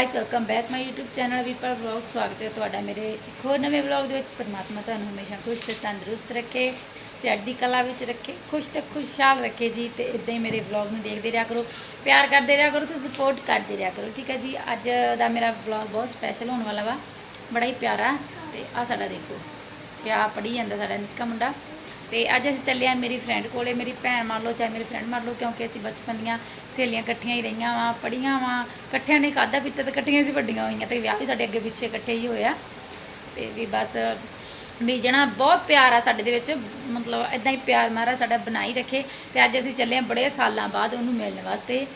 Guys welcome back my YouTube channel ਵੀਪਰ vlog ਸਵਾਗਤ ਹੈ ਤੁਹਾਡਾ ਮੇਰੇ ਇੱਕ ਹੋਰ ਨਵੇਂ ਵਲੌਗ ਦੇ ਵਿੱਚ। ਪਰਮਾਤਮਾ ਤੁਹਾਨੂੰ ਹਮੇਸ਼ਾ ਖੁਸ਼ ਤੇ ਤੰਦਰੁਸਤ ਰੱਖੇ ਚੜ੍ਹਦੀ ਕਲਾ ਵਿੱਚ ਰੱਖੇ, ਖੁਸ਼ ਤੇ ਖੁਸ਼ਹਾਲ ਰੱਖੇ ਜੀ ਤੇ ਇਦਾਂ ਹੀ ਮੇਰੇ ਵਲੌਗ ਨੂੰ ਦੇਖਦੇ ਰਿਹਾ ਕਰੋ, ਪਿਆਰ ਕਰਦੇ ਰਿਹਾ ਕਰੋ ਤੇ ਸਪੋਰਟ ਕਰਦੇ ਰਿਹਾ ਕਰੋ, ਠੀਕ ਹੈ ਜੀ? ਅੱਜ ਦਾ ਮੇਰਾ ਵਲੌਗ ਬਹੁਤ ਸਪੈਸ਼ਲ ਹੋਣ ਵਾਲਾ ਵਾ, ਬੜਾ ਹੀ ਪਿਆਰਾ ਤੇ ਆ ਸਾਡਾ ਦੇਖੋ ਪਿਆ ਪੜੀ ਜਾਂਦਾ ਸਾਡਾ ਨਿੱਕਾ ਮੁੰਡਾ। ਤੇ ਅੱਜ ਅਸੀਂ ਚੱਲੇ ਆ ਮੇਰੀ ਫਰੈਂਡ ਕੋਲੇ, ਮੇਰੀ ਭੈਣ ਮੰਨ ਲਓ, ਚਾਹੇ ਮੇਰੀ ਫਰੈਂਡ ਮੰਨ ਲਓ, ਕਿਉਂਕਿ ਅਸੀਂ ਬਚਪਨ ਦੀਆਂ ਸਹੇਲੀਆਂ ਇਕੱਠੀਆਂ ਹੀ ਰਹੀਆਂ ਵਾਂ ਪੜੀਆਂ ਵਾਂ, ਇਕੱਠਿਆਂ ਨੇ ਖਾਧਾ ਪੀਤਾ ਤੇ ਇਕੱਠੀਆਂ ਸੀ ਵੱਡੀਆਂ ਹੋਈਆਂ ਤੇ ਵਿਆਹ ਵੀ ਸਾਡੇ ਅੱਗੇ ਪਿੱਛੇ ਇਕੱਠੇ ਹੀ ਹੋਇਆ। ਤੇ ਵੀ ਬਸ ਵੀ ਜਣਾ ਬਹੁਤ ਪਿਆਰ ਆ ਸਾਡੇ ਦੇ ਵਿੱਚ, ਮਤਲਬ ਇਦਾਂ ਹੀ ਪਿਆਰ ਮਾਰਾ ਸਾਡਾ ਬਣਾਈ ਰੱਖੇ ਤੇ ਅੱਜ ਅਸੀਂ ਚੱਲੇ ਆ ਬੜੇ ਸਾਲਾਂ ਬਾਅਦ ਉਹਨੂੰ ਮਿਲਣ ਵਾਸਤੇ।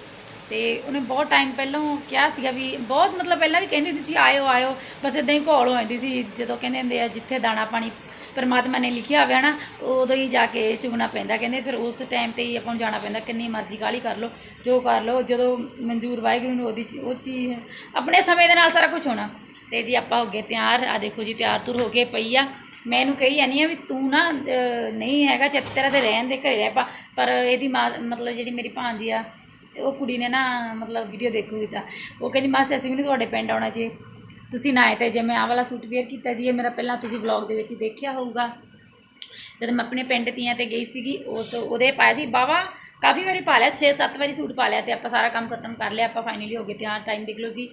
ਤੇ ਉਹਨੇ ਬਹੁਤ ਟਾਈਮ ਪਹਿਲਾਂ ਕਿਹਾ ਸੀਗਾ ਵੀ ਬਹੁਤ ਮਤਲਬ ਪਹਿਲਾਂ ਵੀ ਕਹਿੰਦੀ ਹੁੰਦੀ ਸੀ, ਆਇਓ ਆਇਓ, ਬਸ ਇਦਾਂ ਹੀ ਘੋਲ ਹੋ ਜਾਂਦੀ ਸੀ, ਜਦੋਂ ਕਹਿੰਦੇ ਹੁੰਦੇ ਆ, ਜਿੱਥੇ ਦਾਣਾ ਪਾਣੀ ਪਰਮਾਤਮਾ ਨੇ ਲਿਖਿਆ ਹੋਇਆ ਨਾ ਉਦੋਂ ਹੀ ਜਾ ਕੇ ਚੁਗਣਾ ਪੈਂਦਾ। ਕਹਿੰਦੇ ਫਿਰ ਉਸ ਟਾਈਮ ਤੇ ਹੀ ਆਪਾਂ ਨੂੰ ਜਾਣਾ ਪੈਂਦਾ, ਕਿੰਨੀ ਮਰਜ਼ੀ ਕਾਲੀ ਕਰ ਲਓ, ਜੋ ਕਰ ਲਓ, ਜਦੋਂ ਮਨਜ਼ੂਰ ਵਾਹਿਗੁਰੂ ਨੂੰ ਉਹਦੀ ਚੀ- ਉਹ ਚੀਜ਼ ਆਪਣੇ ਸਮੇਂ ਦੇ ਨਾਲ ਸਾਰਾ ਕੁਝ ਹੋਣਾ। ਤੇ ਜੀ ਆਪਾਂ ਹੋ ਗਏ ਤਿਆਰ ਆ ਦੇਖੋ ਜੀ ਤਿਆਰ ਤੁਰ ਹੋ ਕੇ ਪਈ ਆ। ਮੈਂ ਇਹਨੂੰ ਕਹੀ ਜਾਨੀ ਆ ਵੀ ਤੂੰ ਨਾ ਨਹੀਂ ਹੈਗਾ ਚਿੱਤ ਤੇਰਾ ਤੇ ਰਹਿਣ ਦੇ ਘਰੇ ਰਹਿ ਪਾ, ਪਰ ਇਹਦੀ ਮਾਂ, ਮਤਲਬ ਜਿਹੜੀ ਮੇਰੀ ਭਾਂਜੀ ਆ ਉਹ ਕੁੜੀ ਨੇ ਨਾ, ਮਤਲਬ ਵੀਡੀਓ ਦੇਖੂਗੀ ਤਾਂ। ਉਹ ਕਹਿੰਦੀ, ਮਾਸੀ, ਅਸੀਂ ਵੀ ਨਹੀਂ ਤੁਹਾਡੇ ਪਿੰਡ ਆਉਣਾ ਜੀ। ਤੁਸੀਂ ਨਾਏ ਆਏ ਤੇ ਜੇ ਮੈਂ ਆਹ ਵਾਲਾ ਸੂਟ ਵੇਅਰ ਕੀਤਾ ਜੀ, ਇਹ ਮੇਰਾ ਪਹਿਲਾਂ ਤੁਸੀਂ ਵਲੌਗ ਦੇ ਵਿੱਚ ਦੇਖਿਆ ਹੋਊਗਾ। ਜਦੋਂ ਮੈਂ ਆਪਣੇ ਪਿੰਡ ਤੀਆਂ ਤੇ ਗਈ ਸੀਗੀ, ਉਸ ਉਹਦੇ ਪਾਇਆ ਸੀ ਬਾਵਾ ਕਾਫੀ ਵਾਰੀ ਪਾ ਲਿਆ 6-7 ਵਾਰੀ ਸੂਟ ਪਾ ਲਿਆ ਤੇ ਆਪਾਂ ਸਾਰਾ ਕੰਮ ਖਤਮ ਕਰ ਲਿਆ, ਆਪਾਂ ਫਾਈਨਲੀ ਹੋ ਗਏ ਤਿਆਰ ਟਾਈਮ ਦੇਖ ਲਓ ਜੀ।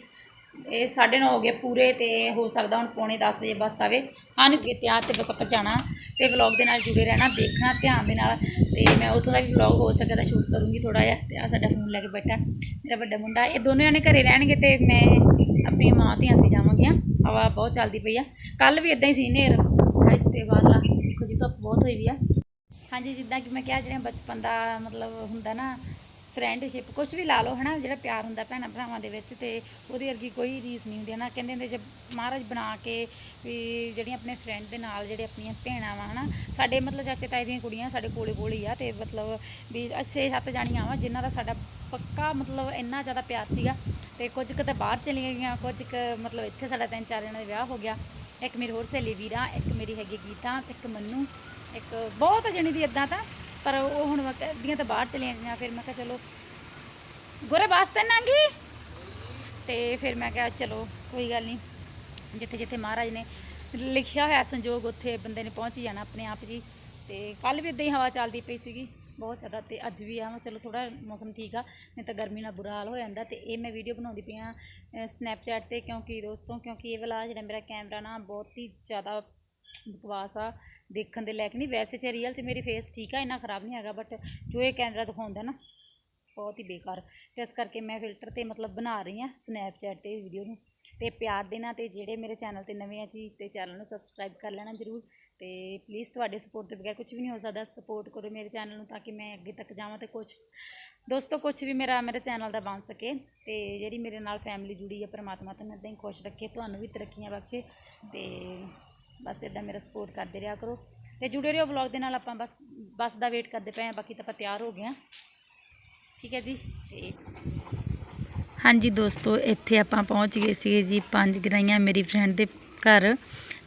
ਇਹ 9:30 ਹੋ ਗਏ ਪੂਰੇ ਤੇ ਹੋ ਸਕਦਾ ਹੁਣ ਪੌਣੇ 10 ਵਜੇ ਬੱਸ ਆਵੇ। ਹਾਂ ਨੂੰ ਤਿਆਰ ਤੇ ਬਸ ਆਪਾਂ ਜਾਣਾ ਤੇ ਵਲੌਗ ਦੇ ਨਾਲ ਜੁੜੇ ਰਹਿਣਾ, ਦੇਖਣਾ, ਧਿਆਨ ਦੇ ਨਾਲ ਤੇ ਮੈਂ ਉੱਥੋਂ ਦਾ ਵੀ ਵਲੌਗ ਹੋ ਸਕਦਾ ਸ਼ੂਟ ਕਰੂੰਗੀ ਥੋੜਾ ਜਿਹਾ ਤੇ ਆ ਸਾਡਾ ਫੋਨ ਲੈ ਕੇ ਬੈਠਾ, ਮੇਰਾ ਵੱਡਾ ਮੁੰਡਾ। ਇਹ ਦੋਨੋਂ ਜਣੇ ਘਰੇ ਰਹਿਣਗੇ ਤੇ ਮੈਂ ਆਪਣੀ ਮਾਂ 'ਤੇ ਅਸੀਂ ਜਾਵਾਂਗੀਆਂ, ਹਵਾ ਬਹੁਤ ਚੱਲਦੀ ਪਈ ਆ। ਕੱਲ ਵੀ ਇਦਾਂ ਹੀ ਸੀ ਨੇਰ ਇਸ ਤੇ ਬਾਹਰਲਾ ਦੇਖੋ ਜੀ ਧੁੱਪ ਬਹੁਤ ਹੋਈ ਵੀ ਆ। ਹਾਂਜੀ, ਜਿੱਦਾਂ ਕਿ ਮੈਂ ਕਿਹਾ ਜਿਹੜੇ ਬਚਪਨ ਦਾ ਮਤਲਬ ਹੁੰਦਾ ਨਾ ਫਰੈਂਡਸ਼ਿਪ ਕੁਝ ਵੀ ਲਾ ਲਓ, ਹਨਾ, ਜਿਹੜਾ ਪਿਆਰ ਹੁੰਦਾ ਭੈਣਾਂ ਭਰਾਵਾਂ ਦੇ ਵਿੱਚ ਤੇ ਉਹਦੀ ਵਰਗੀ ਕੋਈ ਰੀਸ ਨਹੀਂ ਹੁੰਦੀ, ਹਨਾ। ਕਹਿੰਦੇ ਹੁੰਦੇ ਜੇ ਮਹਾਰਾਜ ਬਣਾ ਕੇ ਵੀ ਜਿਹੜੀਆਂ ਆਪਣੇ ਫਰੈਂਡ ਦੇ ਨਾਲ ਜਿਹੜੇ ਆਪਣੀਆਂ ਭੈਣਾਂ ਵਾ, ਹਨਾ, ਸਾਡੇ ਮਤਲਬ ਚਾਚੇ ਤਾਏ ਦੀਆਂ ਕੁੜੀਆਂ ਸਾਡੇ ਕੋਲੇ ਕੋਲੇ ਹੀ ਆ ਤੇ ਮਤਲਬ ਵੀ ਛੇ ਸੱਤ ਜਾਣੀਆਂ ਵਾ, ਜਿਨ੍ਹਾਂ ਦਾ ਸਾਡਾ ਪੱਕਾ ਮਤਲਬ ਇੰਨਾ ਜ਼ਿਆਦਾ ਪਿਆਰ ਸੀਗਾ ਤੇ ਕੁਝ ਕੁ ਤਾਂ ਬਾਹਰ ਚਲੀਆਂ ਗਈਆਂ, ਕੁਝ ਕੁ ਮਤਲਬ ਇੱਥੇ ਸਾਡਾ ਤਿੰਨ ਚਾਰ ਜਣਾਂ ਦਾ ਵਿਆਹ ਹੋ ਗਿਆ। ਇੱਕ ਮੇਰੀ ਹੋਰ ਸਹੇਲੀ ਵੀਰਾ, ਇੱਕ ਮੇਰੀ ਹੈਗੀ ਗੀਤਾ ਤੇ ਇੱਕ ਮੰਨੂ, ਇੱਕ ਬਹੁਤ ਜਣੀ ਦੀ ਇਦਾਂ ਤਾਂ ਪਰ ਉਹ ਹੁਣ ਮੈਂ ਕਿਹਾ ਦੀਆਂ ਤਾਂ ਬਾਹਰ ਚਲੀਆਂ ਗਈਆਂ, ਫਿਰ ਮੈਂ ਕਿਹਾ ਚਲੋ ਗੁਰੇ ਵਾਸਤੇ ਨਾਂਗੀ ਤੇ ਫਿਰ ਮੈਂ ਕਿਹਾ ਚਲੋ ਕੋਈ ਗੱਲ ਨਹੀਂ, ਜਿੱਥੇ ਜਿੱਥੇ ਮਹਾਰਾਜ ਨੇ ਲਿਖਿਆ ਹੋਇਆ ਸੰਜੋਗ, ਉੱਥੇ ਬੰਦੇ ਨੇ ਪਹੁੰਚ ਹੀ ਜਾਣਾ ਆਪਣੇ ਆਪ ਜੀ। ਤੇ ਕੱਲ ਵੀ ਇਦਾਂ ਹੀ ਹਵਾ ਚੱਲਦੀ ਪਈ ਸੀਗੀ, ਬਹੁਤ ਜ਼ਿਆਦਾ ਤੇ ਅੱਜ ਵੀ ਆ, ਮੈਂ ਚਲੋ ਥੋੜਾ ਮੌਸਮ ਠੀਕ ਆ, ਨਹੀਂ ਤਾਂ ਗਰਮੀ ਨਾਲ ਬੁਰਾ ਹਾਲ ਹੋ ਜਾਂਦਾ ਤੇ ਇਹ ਮੈਂ ਵੀਡੀਓ ਬਣਾਉਂਦੀ ਪਈ ਆ ਸਨੈਪਚੈਟ ਤੇ, ਕਿਉਂਕਿ ਦੋਸਤੋ, ਕਿਉਂਕਿ ਇਹ ਵਾਲਾ ਜਿਹੜਾ ਮੇਰਾ ਕੈਮਰਾ ਨਾ ਬਹੁਤ ਹੀ ਜ਼ਿਆਦਾ ਬਕਵਾਸ ਆ, ਦੇਖਣ ਦੇ ਲਾਇਕ ਨਹੀਂ। ਵੈਸੇ ਚ ਰੀਅਲ 'ਚ ਮੇਰੀ ਫੇਸ ਠੀਕ ਆ, ਇੰਨਾ ਖਰਾਬ ਨਹੀਂ ਹੈਗਾ ਬਟ ਜੋ ਇਹ ਕੈਮਰਾ ਦਿਖਾਉਂਦਾ ਨਾ, ਬਹੁਤ ਹੀ ਬੇਕਾਰ। ਤੇ ਇਸ ਕਰਕੇ ਮੈਂ ਫਿਲਟਰ ਤੇ ਮਤਲਬ ਬਣਾ ਰਹੀ ਆ ਸਨੈਪਚੈਟ ਤੇ ਵੀਡੀਓ ਨੂੰ। ਤੇ ਪਿਆਰ ਦੇਣਾ ਤੇ ਜਿਹੜੇ ਮੇਰੇ ਚੈਨਲ ਤੇ ਨਵੇਂ ਆ ਜੀ, ਤੇ ਚੈਨਲ ਨੂੰ ਸਬਸਕ੍ਰਾਈਬ ਕਰ ਲੈਣਾ ਜਰੂਰ। ਤੇ ਪਲੀਜ਼ ਤੁਹਾਡੇ ਸਪੋਰਟ ਤੋਂ ਬਗੈਰ ਕੁਝ ਵੀ ਨਹੀਂ ਹੋ ਸਕਦਾ। ਸਪੋਰਟ ਕਰੋ ਮੇਰੇ ਚੈਨਲ ਨੂੰ ਤਾਂ ਕਿ ਮੈਂ ਅੱਗੇ ਤੱਕ ਜਾਵਾਂ ਤੇ ਕੁਝ ਦੋਸਤੋ ਕੁਝ ਵੀ ਮੇਰਾ ਮੇਰੇ ਚੈਨਲ ਦਾ ਬਣ ਸਕੇ। ਤੇ ਜਿਹੜੀ ਮੇਰੇ ਨਾਲ ਫੈਮਿਲੀ ਜੁੜੀ ਹੈ ਪਰਮਾਤਮਾ ਤੁਹਾਨੂੰ ਇਦਾਂ ਹੀ ਖੁਸ਼ ਰੱਖੇ, ਤੁਹਾਨੂੰ ਵੀ ਤਰੱਕੀਆਂ ਬਖਸ਼ੇ। ਤੇ ਬਸ ਇਦਾਂ ਮੇਰਾ ਸਪੋਰਟ ਕਰਦੇ ਰਿਹਾ ਕਰੋ। ਤੇ ਜੁੜੇ ਰਹੋ ਵਲੌਗ ਦੇ ਨਾਲ, ਆਪਾਂ ਬਸ, ਬੱਸ ਦਾ ਵੇਟ ਕਰਦੇ ਪਏ ਆ ਬਾਕੀ ਤਾਂ ਆਪਾਂ ਤਿਆਰ ਹੋ ਗਏ ਆ ਠੀਕ ਹੈ ਜੀ? ਤੇ ਹਾਂਜੀ ਦੋਸਤੋ, ਇੱਥੇ ਆਪਾਂ ਪਹੁੰਚ ਗਏ ਸੀਗੇ ਜੀ ਪੰਜ ਗਰਾਈਆਂ ਮੇਰੀ ਫਰੈਂਡ ਦੇ ਘਰ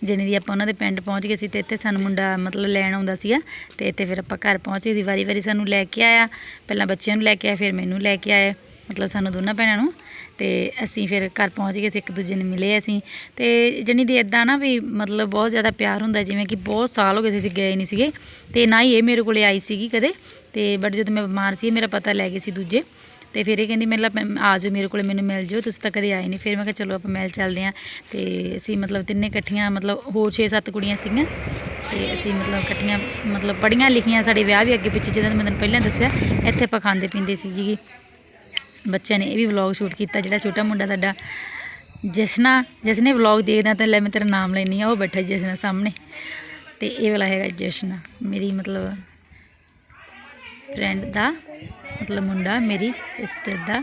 ਜਿਹਨੇ ਦੀ ਆਪਾਂ ਉਹਨਾਂ ਦੇ ਪਿੰਡ ਪਹੁੰਚ ਗਏ ਸੀ ਤੇ ਇੱਥੇ ਸਾਨੂੰ ਮੁੰਡਾ ਮਤਲਬ ਲੈਣ ਆਉਂਦਾ ਸੀਗਾ। ਤੇ ਇੱਥੇ ਫਿਰ ਆਪਾਂ ਘਰ ਪਹੁੰਚ ਗਏ ਸੀ ਵਾਰੀ ਵਾਰੀ ਸਾਨੂੰ ਲੈ ਕੇ ਆਇਆ। ਪਹਿਲਾਂ ਬੱਚਿਆਂ ਨੂੰ ਲੈ ਕੇ ਆਇਆ, ਫਿਰ ਮੈਨੂੰ ਲੈ ਕੇ ਆਇਆ। ਮਤਲਬ ਸਾਨੂੰ ਦੋਨਾਂ ਭੈਣਾਂ ਨੂੰ। ਤੇ ਅਸੀਂ ਫਿਰ ਘਰ ਪਹੁੰਚ ਗਏ ਸੀ, ਇੱਕ ਦੂਜੇ ਨੂੰ ਮਿਲੇ ਅਸੀਂ। ਤੇ ਜਣੀ ਦੀ ਇਦਾਂ ਨਾ ਵੀ ਮਤਲਬ ਬਹੁਤ ਜ਼ਿਆਦਾ ਪਿਆਰ ਹੁੰਦਾ, ਜਿਵੇਂ ਕਿ ਬਹੁਤ ਸਾਲ ਹੋ ਗਏ ਸੀ ਗਏ ਨਹੀਂ ਸੀਗੇ। ਤੇ ਨਾ ਹੀ ਇਹ ਮੇਰੇ ਕੋਲੇ ਆਈ ਸੀਗੀ ਕਦੇ। ਤੇ ਬਟ ਜਦੋਂ ਮੈਂ ਬਿਮਾਰ ਸੀ ਮੇਰਾ ਪਤਾ ਲੈ ਗਏ ਸੀ ਦੂਜੇ। ਤੇ ਫਿਰ ਇਹ ਕਹਿੰਦੀ ਮਤਲਬ ਮੈਂ- ਆ ਜਾਓ, ਮੇਰੇ ਕੋਲ ਮੈਨੂੰ ਮਿਲ ਜਾਓ, ਤੁਸੀਂ ਤਾਂ ਕਦੇ ਆਏ ਨਹੀਂ। ਫਿਰ ਮੈਂ ਕਿਹਾ, ਚਲੋ, ਆਪਾਂ ਮਿਲ ਚੱਲਦੇ ਆਂ ਤੇ ਅਸੀਂ ਮਤਲਬ ਤਿੰਨੇ ਇਕੱਠੀਆਂ, ਮਤਲਬ ਹੋਰ 6-7 ਕੁੜੀਆਂ ਸੀਗੀਆਂ। ਤੇ ਅਸੀਂ ਮਤਲਬ ਇਕੱਠੀਆਂ, ਮਤਲਬ ਪੜੀਆਂ ਲਿਖੀਆਂ, ਸਾਡੇ ਵਿਆਹ ਵੀ ਅੱਗੇ ਪਿੱਛੇ, ਜਦੋਂ ਮੈਂ ਤੁਹਾਨੂੰ ਪਹਿਲਾਂ ਦੱਸਿਆ, ਇੱਥੇ ਆਪਾਂ ਖਾਂਦੇ ਪੀਂਦੇ ਸੀ ਜੀ। ਬੱਚਿਆਂ ਨੇ ਇਹ ਵੀ ਵਲੌਗ ਸ਼ੂਟ ਕੀਤਾ, ਜਿਹੜਾ ਛੋਟਾ ਮੁੰਡਾ ਸਾਡਾ ਜਸ਼ਨਾ, ਜਸ਼ਨੇ ਵਲੌਗ ਦੇਖਦਾ ਤਾਂ ਲੈ ਮੈਂ ਤੇਰਾ ਨਾਮ ਲੈਣੀ ਆ ਉਹ ਬੈਠਾ ਜੀ ਜਸ਼ਨਾ ਸਾਹਮਣੇ। ਤੇ ਇਹ ਵਾਲਾ ਹੈਗਾ ਜਸ਼ਨਾ, ਮੇਰੀ ਮਤਲਬ ਫਰੈਂਡ ਦਾ, ਮਤਲਬ ਮੁੰਡਾ, ਮੇਰੀ ਸਿਸਟਰ ਦਾ।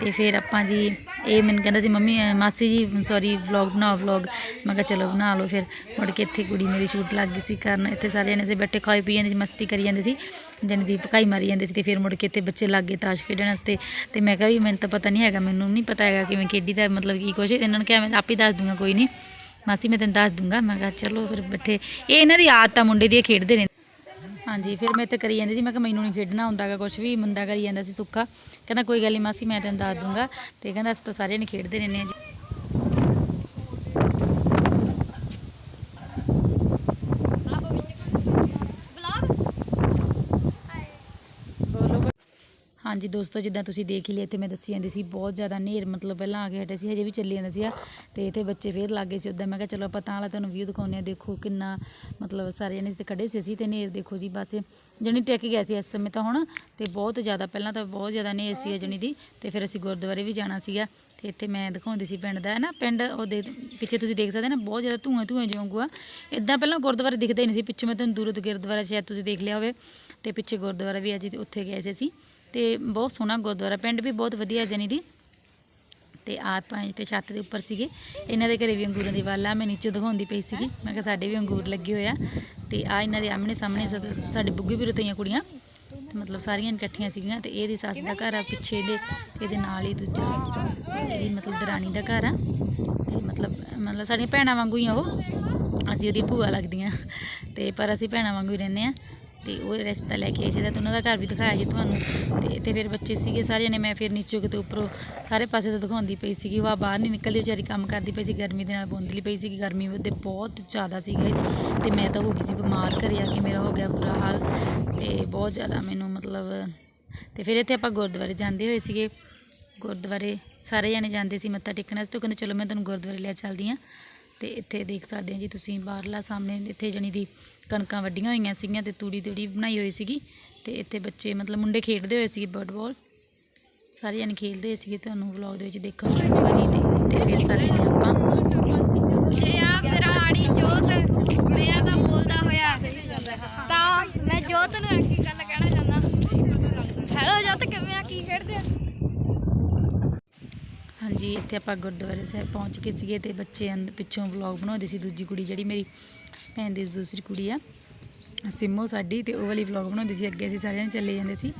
ਤੇ ਫਿਰ ਆਪਾਂ ਜੀ ਇਹ ਮੈਨੂੰ ਕਹਿੰਦਾ ਸੀ, ਮੰਮੀ ਮਾਸੀ ਜੀ ਸੌਰੀ ਵਲੌਗ ਬਣਾਓ ਵਲੌਗ ਮੈਂ ਕਿਹਾ, ਚਲੋ, ਬਣਾ ਲਓ ਫਿਰ। ਮੁੜ ਕੇ ਇੱਥੇ ਕੁੜੀ ਮੇਰੀ ਸ਼ੂਟ ਲੱਗ ਗਈ ਸੀ ਕਰਨ। ਇੱਥੇ ਸਾਰੇ ਜਣੇ ਸੀ ਬੈਠੇ ਖਾਈ ਪੀ ਜਾਂਦੇ ਸੀ ਮਸਤੀ ਕਰੀ ਜਾਂਦੇ ਸੀ। ਜਨ ਦੀ ਪਕਾਈ ਮਾਰੀ ਜਾਂਦੇ ਸੀ ਤੇ ਫਿਰ ਮੁੜ ਕੇ ਇੱਥੇ ਬੱਚੇ ਲੱਗ ਗਏ ਤਾਸ਼ ਖੇਡਣ ਵਾਸਤੇ। ਤੇ ਮੈਂ ਕਿਹਾ ਵੀ ਮੈਨੂੰ ਤਾਂ ਪਤਾ ਨਹੀਂ ਹੈਗਾ, ਮੈਨੂੰ ਨਹੀਂ ਪਤਾ ਹੈਗਾ ਕਿਵੇਂ ਖੇਡੀ ਦਾ, ਮਤਲਬ ਕੀ ਕੁਛ। ਇਹਨਾਂ ਨੂੰ ਕਿਹਾ, ਮੈਂ ਆਪੇ ਦੱਸ ਦੂੰਗਾ, ਕੋਈ ਨਹੀਂ। ਮਾਸੀ, ਮੈਂ ਤੈਨੂੰ ਦੱਸ ਦੂੰਗਾ। ਮੈਂ ਕਿਹਾ, ਚਲੋ ਫਿਰ ਬੈਠੇ। ਇਹ ਇਹਨਾਂ ਦੀ ਆਦਤ ਆ ਮੁੰਡੇ ਦੀ ਖੇਡਦੇ ਰਹਿੰਦੇ ਹਾਂਜੀ, ਫਿਰ ਮੈਂ ਇੱਥੇ ਕਰੀ ਜਾਂਦੀ ਸੀ। ਮੈਂ ਕਿਹਾ ਮੈਨੂੰ ਨਹੀਂ ਖੇਡਣਾ ਹੁੰਦਾਗਾ ਕੁਝ ਵੀ ਮੁੰਡਾ ਕਰੀ ਜਾਂਦਾ ਸੀ ਸੁੱਖਾ ਕਹਿੰਦਾ ਕੋਈ ਗੱਲ ਨਹੀਂ ਮਾਸੀ, ਮੈਂ ਤੈਨੂੰ ਦੱਸ ਦੂੰਗਾ। ਤੇ ਕਹਿੰਦਾ ਅਸੀਂ ਤਾਂ ਸਾਰੇ ਨੇ ਖੇਡਦੇ ਰਹਿੰਦੇ ਆ ਜੀ ਬੋਲੋ ਹਾਂਜੀ, ਦੋਸਤੋ, ਜਿੱਦਾਂ ਤੁਸੀਂ ਦੇਖ ਹੀ ਲਿਆ, ਇੱਥੇ ਮੈਂ ਦੱਸੀ ਜਾਂਦੀ ਸੀ, ਬਹੁਤ ਜ਼ਿਆਦਾ ਨੇਰ ਮਤਲਬ ਪਹਿਲਾਂ ਆ ਕੇ ਹਟੇ ਸੀ, ਹਜੇ ਵੀ ਚੱਲੀ ਜਾਂਦਾ ਸੀਗਾ। ਤੇ ਇੱਥੇ ਬੱਚੇ ਫੇਰ ਲੱਗ ਸੀ ਉੱਦਾਂ ਮੈਂ ਕਿਹਾ, ਚਲੋ, ਆਪਾਂ ਤਾਂ ਵਾਲਾ ਤੁਹਾਨੂੰ ਵੀਊ ਦਿਖਾਉਂਦੇ ਆ ਦੇਖੋ ਕਿੰਨਾ ਮਤਲਬ ਸਾਰੇ ਜਣੇ ਇੱਥੇ ਖੜੇ ਸੀ ਅਸੀਂ ਤੇ ਹਨੇਰ ਦੇਖੋ ਜੀ, ਬਸ। ਜਣੀ ਟਿਕ ਗਿਆ ਸੀ ਇਸ ਸਮੇਂ ਤਾਂ ਹੁਣ, ਤੇ ਬਹੁਤ ਜ਼ਿਆਦਾ, ਪਹਿਲਾਂ ਤਾਂ ਬਹੁਤ ਜ਼ਿਆਦਾ ਹਨੇਰ ਸੀ ਜਣੀ ਦੀ। ਤੇ ਫਿਰ ਅਸੀਂ ਗੁਰਦੁਆਰੇ ਵੀ ਜਾਣਾ ਸੀਗਾ। ਤੇ ਇੱਥੇ ਮੈਂ ਦਿਖਾਉਂਦੀ ਸੀ ਪਿੰਡ ਦਾ, ਹੈ ਨਾ? ਪਿੰਡ ਉਹਦੇ ਪਿੱਛੇ ਤੁਸੀਂ ਦੇਖ ਸਕਦੇ ਨਾ, ਬਹੁਤ ਜ਼ਿਆਦਾ ਧੂਆਂ ਧੂਆਂ ਜਿਹਾ ਵਾਂਗੂ ਆ। ਇਦਾਂ ਪਹਿਲਾਂ ਗੁਰਦੁਆਰੇ ਦਿਖਦੇ ਹੀ ਨਹੀਂ ਸੀ, ਪਿੱਛੇ ਮੈਂ ਤੁਹਾਨੂੰ ਦੂਰੋਂ ਤੋਂ ਗੁਰਦੁਆਰਾ, ਸ਼ਾਇਦ ਤੁਸੀਂ ਦੇਖ ਲਿਆ ਹੋਵੇ। ਤੇ ਪਿੱਛੇ ਗੁਰਦੁਆਰਾ ਵੀ ਆ ਜੀ, ਉੱਥੇ ਗਏ ਸੀ ਅਸੀਂ। ਤੇ ਬਹੁਤ ਸੋਹਣਾ ਗੁਰਦੁਆਰਾ, ਪਿੰਡ ਵੀ ਬਹੁਤ ਵਧੀਆ ਜਣੀ ਦੀ। ਤੇ ਆਪਾਂ ਇੱਥੇ ਛੱਤ ਦੇ ਉੱਪਰ ਸੀਗੇ। ਇਹਨਾਂ ਦੇ ਘਰੇ ਵੀ ਅੰਗੂਰਾਂ ਦੀ ਵੱਲ ਆ ਮੈਂ ਨੀਚੇ ਦਿਖਾਉਂਦੀ ਪਈ ਸੀਗੀ। ਮੈਂ ਕਿਹਾ ਸਾਡੇ ਵੀ ਅੰਗੂਰ ਲੱਗੇ ਹੋਏ ਆ। ਤੇ ਆ ਇਹਨਾਂ ਦੇ ਆਮਣੇ ਸਾਹਮਣੇ ਸਦ- ਸਾਡੇ ਬੁੱਗੀ ਵੀ ਰੁਤਈਆਂ ਕੁੜੀਆਂ। ਤੇ ਮਤਲਬ ਸਾਰੀਆਂ ਇਕੱਠੀਆਂ ਸੀਗੀਆਂ ਤੇ ਇਹਦੀ ਸੱਸ ਦਾ ਘਰ ਆ ਪਿੱਛੇ ਦੇ ਇਹਦੇ ਨਾਲ ਹੀ ਦੂਜਾ ਇਹਦੀ ਮਤਲਬ ਦਰਾਣੀ ਦਾ ਘਰ ਆ। ਤੇ ਮਤਲਬ ਮਤਲਬ ਸਾਡੀਆਂ ਭੈਣਾਂ ਵਾਂਗੂ ਹੀ ਆ ਉਹ। ਅਸੀਂ ਉਹਦੀ ਭੂਆ ਲੱਗਦੀਆਂ। ਤੇ ਪਰ ਅਸੀਂ ਭੈਣਾਂ ਵਾਂਗੂ ਹੀ ਰਹਿੰਦੇ ਆ। ਤੇ ਉਹ ਰਿਸ਼ਤਾ ਲੈ ਕੇ ਆਏ ਸੀ, ਤਾਂ ਉਹਨਾਂ ਦਾ ਘਰ ਵੀ ਦਿਖਾਇਆ ਜੀ ਤੁਹਾਨੂੰ। ਤੇ ਇੱਥੇ ਫਿਰ ਬੱਚੇ ਸੀਗੇ ਸਾਰੇ ਨੇ, ਮੈਂ ਫਿਰ ਨੀਚੋਂ ਕਿਤੇ ਉੱਪਰੋਂ ਸਾਰੇ ਪਾਸੇ ਤੋਂ ਦਿਖਾਉਂਦੀ ਪਈ ਸੀਗੀ। ਉਹ ਬਾਹਰ ਨਹੀਂ ਨਿਕਲਦੀ, ਵਿਚਾਰੀ ਕੰਮ ਕਰਦੀ ਪਈ ਸੀ, ਗਰਮੀ ਦੇ ਨਾਲ ਬੋਂਦਲੀ ਪਈ ਸੀਗੀ। ਗਰਮੀ ਉਹਦੇ ਬਹੁਤ ਜ਼ਿਆਦਾ ਸੀਗਾ ਜੀ ਤੇ ਮੈਂ ਤਾਂ ਹੋ ਗਈ ਸੀ ਬਿਮਾਰ ਘਰੇ ਆ ਕੇ, ਮੇਰਾ ਹੋ ਗਿਆ ਬੁਰਾ ਹਾਲ। ਤੇ ਬਹੁਤ ਜ਼ਿਆਦਾ ਮੈਨੂੰ ਮਤਲਬ, ਤੇ ਫਿਰ ਇੱਥੇ ਆਪਾਂ ਗੁਰਦੁਆਰੇ ਜਾਂਦੇ ਹੋਏ ਸੀਗੇ। ਗੁਰਦੁਆਰੇ ਸਾਰੇ ਜਣੇ ਜਾਂਦੇ ਸੀ ਮੱਥਾ ਟੇਕਣ ਵਾਸਤੇ। ਉਹ ਕਹਿੰਦੇ, ਚਲੋ ਮੈਂ ਤੁਹਾਨੂੰ ਗੁਰਦੁਆਰੇ ਲੈ ਚੱਲਦੀ ਹਾਂ ਤੇ ਇੱਥੇ ਦੇਖ ਸਕਦੇ ਹਾਂ ਜੀ ਤੁਸੀਂ ਬਾਹਰਲਾ ਸਾਹਮਣੇ ਇੱਥੇ ਜਣੀ ਦੀ ਕਣਕਾਂ ਵੱਡੀਆਂ ਹੋਈਆਂ ਸੀਗੀਆਂ ਤੇ ਤੂੜੀ ਤੂੜੀ ਬਣਾਈ ਹੋਈ ਸੀਗੀ ਤੇ ਇੱਥੇ ਬੱਚੇ ਮਤਲਬ ਮੁੰਡੇ ਖੇਡਦੇ ਹੋਏ ਸੀਗੇ ਫੁੱਟਬਾਲ ਸਾਰੇ ਜਾਣੇ ਖੇਡਦੇ ਸੀਗੇ ਤੁਹਾਨੂੰ ਵਲੌਗ ਦੇ ਵਿੱਚ ਦੇਖਣ ਨੂੰ ਮਿਲ ਜੀ ਤੇ- ਤੇ ਫਿਰ ਸਾਰੇ ਨੇ ਆਪਾਂ ਜੇ ਆ ਮੇਰਾ ਆੜੀ ਜੋਤ ਕੁੜੀਆਂ ਦਾ ਬੋਲਦਾ ਹੋਇਆ। ਤਾਂ ਮੈਂ ਜੋਤ ਨੂੰ ਇੱਕ ਗੱਲ ਕਹਿਣਾ ਚਾਹੁੰਦਾ ਹੈਲੋ ਜੋਤ ਕਿਵੇਂ ਆ ਕੀ ਖੇਡਦੇ ਆ ਹਾਂਜੀ, ਇੱਥੇ ਆਪਾਂ ਗੁਰਦੁਆਰੇ ਸਾਹਿਬ ਪਹੁੰਚ ਕੇ ਸੀਗੇ ਤੇ ਬੱਚੇ ਅੰਦ- ਪਿੱਛੋਂ ਵਲੌਗ ਬਣਾਉਂਦੇ ਸੀ, ਦੂਜੀ ਕੁੜੀ ਜਿਹੜੀ ਮੇਰੀ ਭੈਣ ਦੀ ਦੂਸਰੀ ਕੁੜੀ ਆ, ਸਿੰਮੋ ਸਾਡੀ, ਤੇ ਉਹ ਵਾਲੀ ਵਲੌਗ ਬਣਾਉਂਦੀ ਸੀ, ਅੱਗੇ ਅਸੀਂ ਸਾਰਿਆਂ ਨੇ ਚੱਲੇ ਜਾਂਦੇ ਸੀ।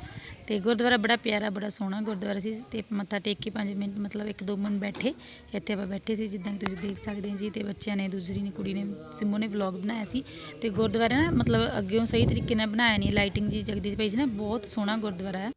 ਤੇ ਗੁਰਦੁਆਰਾ ਬੜਾ ਪਿਆਰਾ, ਬੜਾ ਸੋਹਣਾ ਗੁਰਦੁਆਰਾ ਸੀ ਤੇ ਮੱਥਾ ਟੇਕ ਕੇ 5 ਮਿੰਟ, ਮਤਲਬ ਇੱਕ ਦੋ ਮਿੰਟ ਬੈਠੇ, ਇੱਥੇ ਆਪਾਂ ਬੈਠੇ ਸੀ, ਜਿੱਦਾਂ ਕਿ ਤੁਸੀਂ ਦੇਖ ਸਕਦੇ ਹੋ ਜੀ ਤੇ ਬੱਚਿਆਂ ਨੇ, ਦੂਸਰੀ ਨੇ, ਕੁੜੀ ਨੇ, ਸਿੰਮੋ ਨੇ ਵਲੌਗ ਬਣਾਇਆ ਸੀ। ਤੇ ਗੁਰਦੁਆਰਾ ਨਾ ਮਤਲਬ ਅੱਗੇੋਂ ਸਹੀ ਤਰੀਕੇ ਨਾਲ ਬਣਾਇਆ ਨਹੀਂ ਲਾਈਟਿੰਗ ਜੀ ਜਗਦੀ ਪਈ ਸੀ ਨਾ, ਬਹੁਤ ਸੋਹਣਾ ਗੁਰਦੁਆਰਾ ਹੈ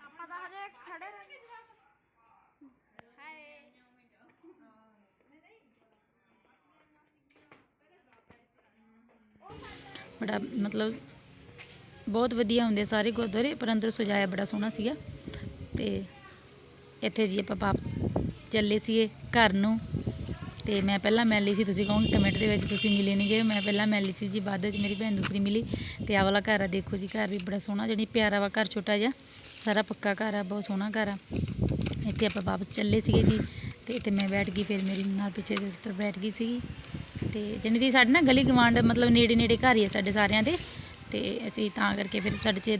ਆਪਾਂ ਤਾਂ ਹਜੇ ਖੜੇ ਰਹਿੰਦੇ ਹਾਏ ਬੜਾ ਮਤਲਬ ਬਹੁਤ ਵਧੀਆ ਹੁੰਦੇ ਸਾਰੇ ਗੁਰਦੁਆਰੇ, ਪਰ ਅੰਦਰ ਸਜਾਇਆ ਬੜਾ ਸੋਹਣਾ ਸੀਗਾ। ਤੇ ਇੱਥੇ ਜੀ ਆਪਾਂ ਵਾਪਸ ਚੱਲੇ ਸੀਗੇ ਘਰ ਨੂੰ। ਤੇ ਮੈਂ ਪਹਿਲਾਂ ਮਿਲ ਲਈ ਸੀ, ਤੁਸੀਂ ਕਹੋਗੇ ਕਮੈਂਟ ਦੇ ਵਿੱਚ ਤੁਸੀਂ ਮਿਲੇ ਨਹੀਂ ਗਏ ਮੈਂ ਪਹਿਲਾਂ ਮਿਲ ਲਈ ਸੀ ਜੀ, ਬਾਅਦ ਵਿੱਚ ਮੇਰੀ ਭੈਣ ਦੂਸਰੀ ਮਿਲੀ। ਤੇ ਆਹ ਵਾਲਾ ਘਰ ਆ, ਦੇਖੋ ਜੀ, ਘਰ ਵੀ ਬੜਾ ਸੋਹਣਾ ਜਿਹੜੀ ਪਿਆਰਾ ਵਾ ਘਰ, ਛੋਟਾ ਜਿਹਾ। ਸਾਰਾ ਪੱਕਾ ਘਰ ਆ, ਬਹੁਤ ਸੋਹਣਾ ਘਰ ਆ। ਇੱਥੇ ਆਪਾਂ ਵਾਪਸ ਚੱਲੇ ਸੀਗੇ ਜੀ। ਤੇ ਇੱਥੇ ਮੈਂ ਬੈਠ ਗਈ, ਫਿਰ ਮੇਰੀ ਨਾਲ ਪਿੱਛੇ ਸਿਸਟਰ ਬੈਠ ਗਈ ਸੀਗੀ। ਤੇ ਜਾਣੀ ਦੀ ਸਾਡੇ ਨਾ ਗਲੀ ਗਵਾਂਡ ਮਤਲਬ ਨੇੜੇ ਨੇੜੇ ਘਰ ਹੀ ਆ ਸਾਡੇ ਸਾਰਿਆਂ ਦੇ, ਤੇ ਅਸੀਂ ਤਾਂ ਕਰਕੇ ਫਿਰ ਸਾਡੇ ਚ